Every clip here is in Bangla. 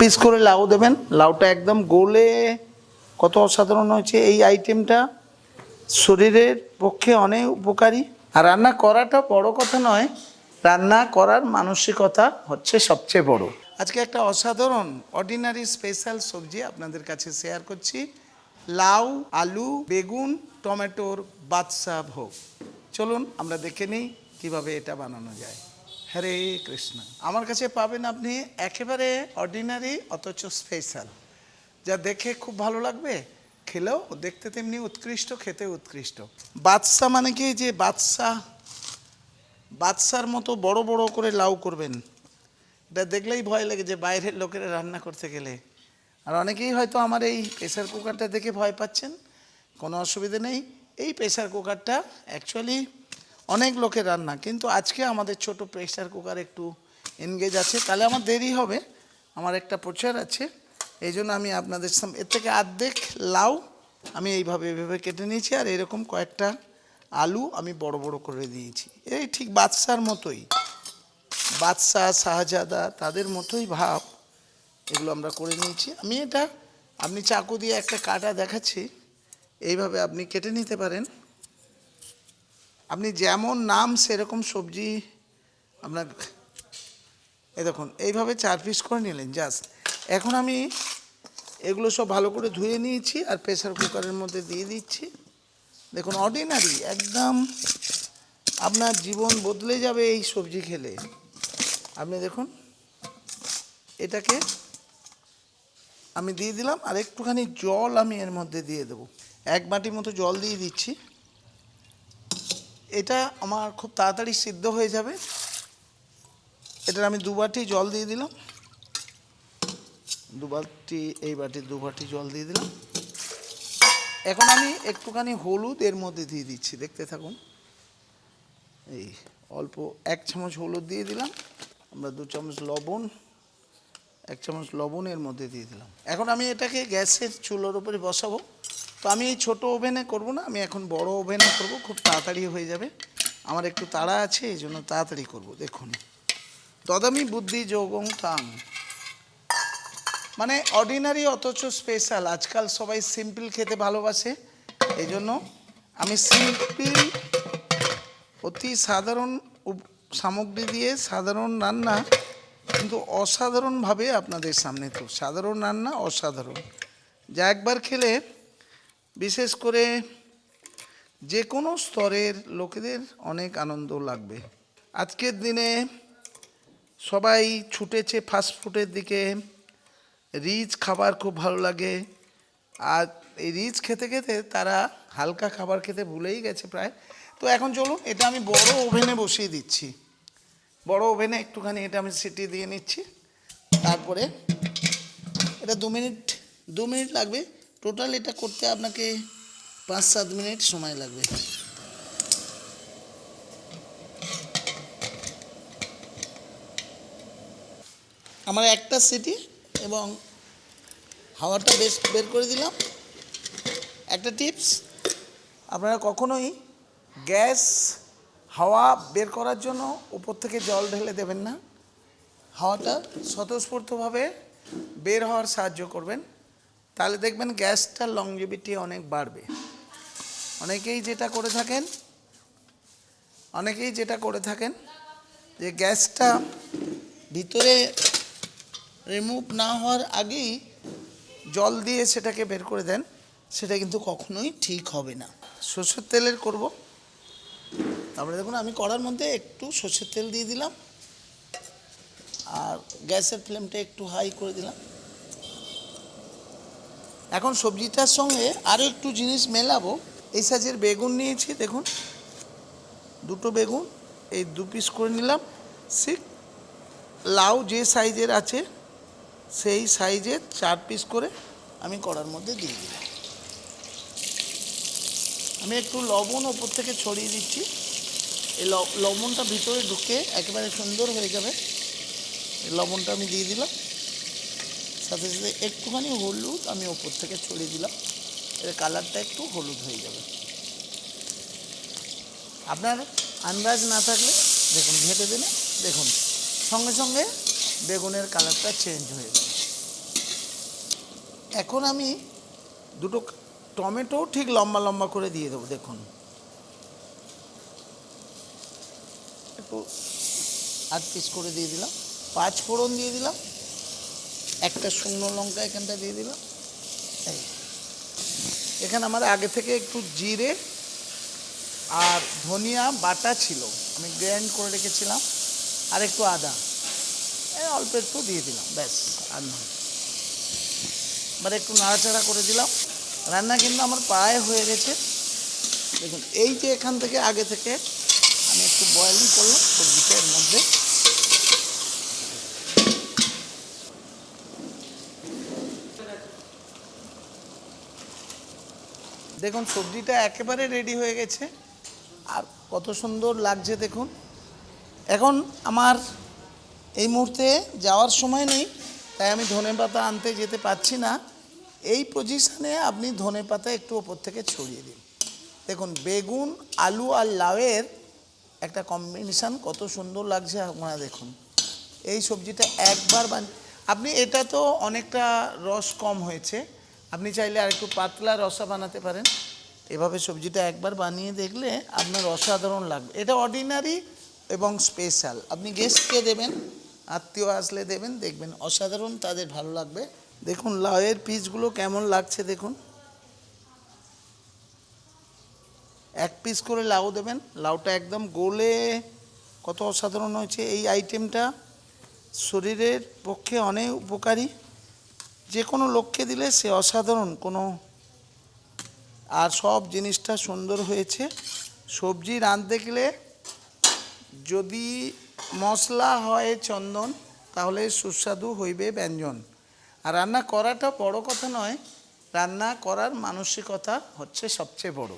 পিস করে লাউ দেবেন। লাউটা একদম গোলে কত অসাধারণ হয়েছে এই আইটেমটা শরীরের পক্ষে অনেক উপকারী। আর রান্না করাটা বড় কথা নয়, রান্না করার মানসিকতা হচ্ছে সবচেয়ে বড়। আজকে একটা অসাধারণ অর্ডিনারি স্পেশাল সবজি আপনাদের কাছে শেয়ার করছি। লাউ, আলু, বেগুন, টমেটোর বাদশা ভোগ। চলুন আমরা দেখে নিই কীভাবে এটা বানানো যায়। হরে কৃষ্ণ। আমার কাছে পাবেন আপনি একেবারে অর্ডিনারি অথচ স্পেশাল যা দেখে খুব ভালো লাগবে, খেলেও দেখতে তেমনি উৎকৃষ্ট, খেতে উৎকৃষ্ট। বাদশা মানে কি? যে বাদশা, বাদশার মতো বড় বড় করে লাউ করবেন। এটা দেখলেই ভয় লাগে যে বাইরের লোকেরা রান্না করতে গেলে। আর অনেকেই হয়তো আমার এই প্রেসার কুকারটা দেখে ভয় পাচ্ছেন। কোনো অসুবিধে নেই। এই প্রেসার কুকারটা অ্যাকচুয়ালি অনেক লোকের রান্না, কিন্তু আজকে আমাদের ছোট প্রেসার কুকার একটু এনগেজ আছে। তাহলে আমার দেরি হবে, আমার একটা প্রচার আছে, এই জন্য আমি আপনাদের সামনে এর থেকে আর্ধেক লাউ আমি এইভাবে এভাবে কেটে নিয়েছি, আর এরকম কয়েকটা আলু আমি বড় বড় করে দিয়েছি। এই ঠিক বাদশার মতোই বাদশাহ শাহজাদা, তাদের মতোই ভাব এগুলো আমরা করে নিয়েছি। আমি এটা, আপনি চাকু দিয়ে একটা কাটা দেখাচ্ছি, এইভাবে আপনি কেটে নিতে পারেন। আপনি যেমন নাম, সেরকম সবজি আপনার এই দেখুন, এইভাবে চার পিস করে নিলেন জাস্ট এখন আমি এগুলো সব ভালো করে ধুয়ে নিয়েছি আর প্রেশার কুকারের মধ্যে দিয়ে দিচ্ছি। দেখুন অর্ডিনারি একদম আপনার জীবন বদলে যাবে এই সবজি খেলে। আপনি দেখুন, এটাকে আমি দিয়ে দিলাম, আর একটুখানি জল আমি এর মধ্যে দিয়ে দেবো। এক বাটি মতো জল দিয়ে দিচ্ছি। এটা আমার খুব তাড়াতাড়ি সিদ্ধ হয়ে যাবে। এটার আমি দু বাটি জল দিয়ে দিলাম। দু বাটি, এই বাটি দু বাটি জল দিয়ে দিলাম। এখন আমি একটুখানি হলুদ এর মধ্যে দিয়ে দিচ্ছি, দেখতে থাকুন। এই অল্প এক চামচ হলুদ দিয়ে দিলাম। আমরা দু চামচ লবণ, এক চামচ লবণ এর মধ্যে দিয়ে দিলাম। এখন আমি এটাকে গ্যাসের চুলোর উপরে বসাবো। তো আমি এই ছোটো ওভেনে করব না, আমি এখন বড় ওভেনে করব, খুব তাড়াতাড়ি হয়ে যাবে। আমার একটু তাড়া আছে, এই জন্য তাড়াতাড়ি করব, দেখুন। তদামি বুদ্ধি যোগং তাং। মানে অর্ডিনারি অথচ স্পেশাল আজকাল সবাই সিম্পল খেতে ভালোবাসে, এই জন্য আমি সিম্পল অতি সাধারণ সামগ্রী দিয়ে সাধারণ রান্না, কিন্তু অসাধারণভাবে আপনাদের সামনে তো, সাধারণ রান্না অসাধারণ। যা একবার খেলে বিশেষ করে যে কোনো স্তরের লোকেদের অনেক আনন্দ লাগবে। আজকের দিনে সবাই ছুটেছে ফাস্টফুডের দিকে। রিচ খাবার খুব ভালো লাগে। আর এই রিচ খেতে খেতে তারা হালকা খাবার খেতে ভুলেই গেছে প্রায়। তো এখন চলুন, এটা আমি বড় ওভেনে বসিয়ে দিচ্ছি। বড় ওভেনে একটুখানি এটা আমি সিটি দিয়ে নিচ্ছি। তারপরে এটা দু মিনিট দু মিনিট লাগবে। টোটাল এটা করতে আপনাকে পাঁচ সাত মিনিট সময় লাগবে। আমার একটা সিটি এবং হাওয়াটা বেশ বের করে দিলাম। একটা টিপস, আপনারা কখনোই গ্যাস, হাওয়া বের করার জন্য উপর থেকে জল ঢেলে দেবেন না। হাওয়াটা স্বতঃস্ফূর্তভাবে বের হওয়ার সাহায্য করবেন। তাহলে দেখবেন গ্যাসটার লংজিভিটি অনেক বাড়বে। অনেকেই যেটা করে থাকেন, অনেকেই যেটা করে থাকেন যে গ্যাসটা ভিতরে রিমুভ না হওয়ার আগেই জল দিয়ে সেটাকে বের করে দেন, সেটা কিন্তু কখনোই ঠিক হবে না। সর্ষের তেলের করব। তারপরে দেখুন, আমি কড়ার মধ্যে একটু সর্ষের তেল দিয়ে দিলাম, আর গ্যাসের ফ্লেমটা একটু হাই করে দিলাম। এখন সবজিটার সঙ্গে আরও একটু জিনিস মেলাবো। এই সাইজের বেগুন নিয়েছি, দেখুন। দুটো বেগুন, এই দু পিস করে নিলাম। ঠিক লাউ যে সাইজের আছে, সেই সাইজের চার পিস করে আমি কড়ার মধ্যে দিয়ে দিলাম। আমি একটু লবণ ওপর থেকে ছড়িয়ে দিচ্ছি। এই লবণটা ভিতরে ঢুকে একেবারে সুন্দর হয়ে যাবে। লবণটা আমি দিয়ে দিলাম। সাথে সাথে একটুখানি হলুদ আমি ওপর থেকে ছড়িয়ে দিলাম। এর কালারটা একটু হলুদ হয়ে যাবে। আপনার আন্দাজ না থাকলে দেখুন, ঘেটে দিলে দেখুন, সঙ্গে সঙ্গে বেগুনের কালারটা চেঞ্জ হয়ে যাবে। এখন আমি দুটো টমেটো ঠিক লম্বা লম্বা করে দিয়ে দেবো, দেখুন। একটু আট পিস করে দিয়ে দিলাম। পাঁচ ফোড়ন দিয়ে দিলাম। একটা শুকনো লঙ্কা এখানটা দিয়ে দিলাম। এখানে আমার আগে থেকে একটু জিরে আর ধনিয়া বাটা ছিল। আমি গ্র্যান্ড করে রেখেছিলাম। আর একটু আদা। অল্প একটু দিয়ে দিলাম। ব্যাস, আর নয় এবার একটু নাড়াচাড়া করে দিলাম। রান্না কিন্তু আমার প্রায় হয়ে গেছে। দেখুন, এই যে এখান থেকে আগে থেকে আমি একটু বয়েলিং করলাম সবজিটা এর মধ্যে। দেখুন, সবজিটা একেবারে রেডি হয়ে গেছে। আর কত সুন্দর লাগছে দেখুন। এখন আমার এই মুহূর্তে যাওয়ার সময় নেই, তাই আমি ধনে পাতা আনতে যেতে পারছি না। এই পজিশনে আপনি ধনে পাতা একটু ওপর থেকে ছড়িয়ে দিন। দেখুন, বেগুন, আলু আর লাউয়ের একটা কম্বিনেশান কত সুন্দর লাগছে আপনারা দেখুন। এই সবজিটা একবার বান আপনি, এটা তো অনেকটা রস কম হয়েছে। আপনি চাইলে আর একটু পাতলা রসা বানাতে পারেন। এভাবে সবজিটা একবার বানিয়ে দেখলে আপনার অসাধারণ লাগবে। এটা অর্ডিনারি এবং স্পেশাল আপনি গেস্টকে দেবেন, আত্মীয় আসলে দেবেন, দেখবেন অসাধারণ তাদের ভালো লাগবে। দেখুন লাউয়ের পিসগুলো কেমন লাগছে দেখুন। এক পিস করে লাউ দেবেন। লাউটা একদম গোলে কত অসাধারণ হয়েছে। এই আইটেমটা শরীরের পক্ষে অনেক উপকারী। যে কোনো লোককে দিলে সে অসাধারণ, কোনো আর সব জিনিসটা সুন্দর হয়েছে। সবজি রাঁধতে গেলে যদি মশলা হয় চন্দন, তাহলে সুস্বাদু হইবে ব্যঞ্জন। আর রান্না করাটা বড় কথা নয়, রান্না করার মানসিকতা হচ্ছে সবচেয়ে বড়।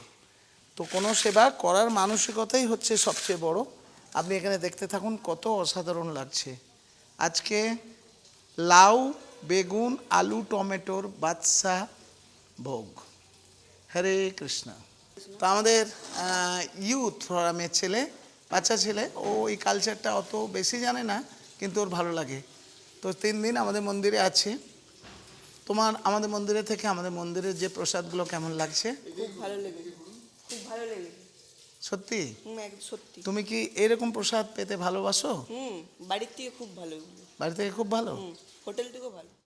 তো কোনো সেবা করার মানসিকতাই হচ্ছে সবচেয়ে বড়। আপনি এখানে দেখতে থাকুন কত অসাধারণ লাগছে। আজকে লাউ বেগুন আলু টমেটোর বাদশা ভোগ। হরে কৃষ্ণ। তো আমাদের ইউথ ফোরামের ছেলে বাচ্চা ছেলে ও এই কালচারটা অত বেশি জানে না কিন্তু ওর ভালো লাগে। তো তিন দিন আমাদের মন্দিরে আছে। তোমার আমাদের মন্দিরে থেকে আমাদের মন্দিরের যে প্রসাদগুলো কেমন লাগছে? খুব ভালো লেগেছে। খুব ভালো লেগেছে। সত্যি? সত্যি। তুমি কি এরকম প্রসাদ পেতে ভালোবাসো? হুম বাড়ির থেকে খুব ভালো। বাড়ি থেকে খুব ভালো? হুম হোটেল ভালো।